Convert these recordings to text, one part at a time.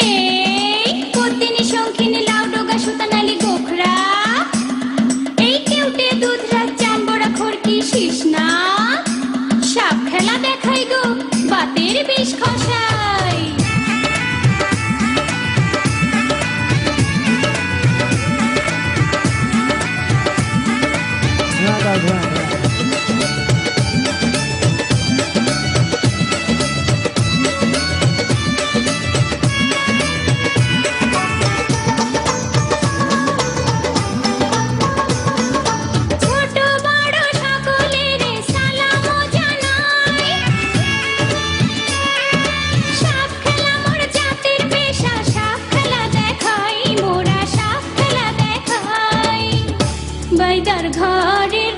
Hey. বাইদার ঘরের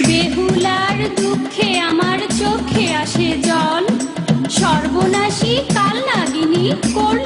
বেহুলার দুঃখে আমার চোখে আসে জল। সর্বনাশী কাল নাগিনী করল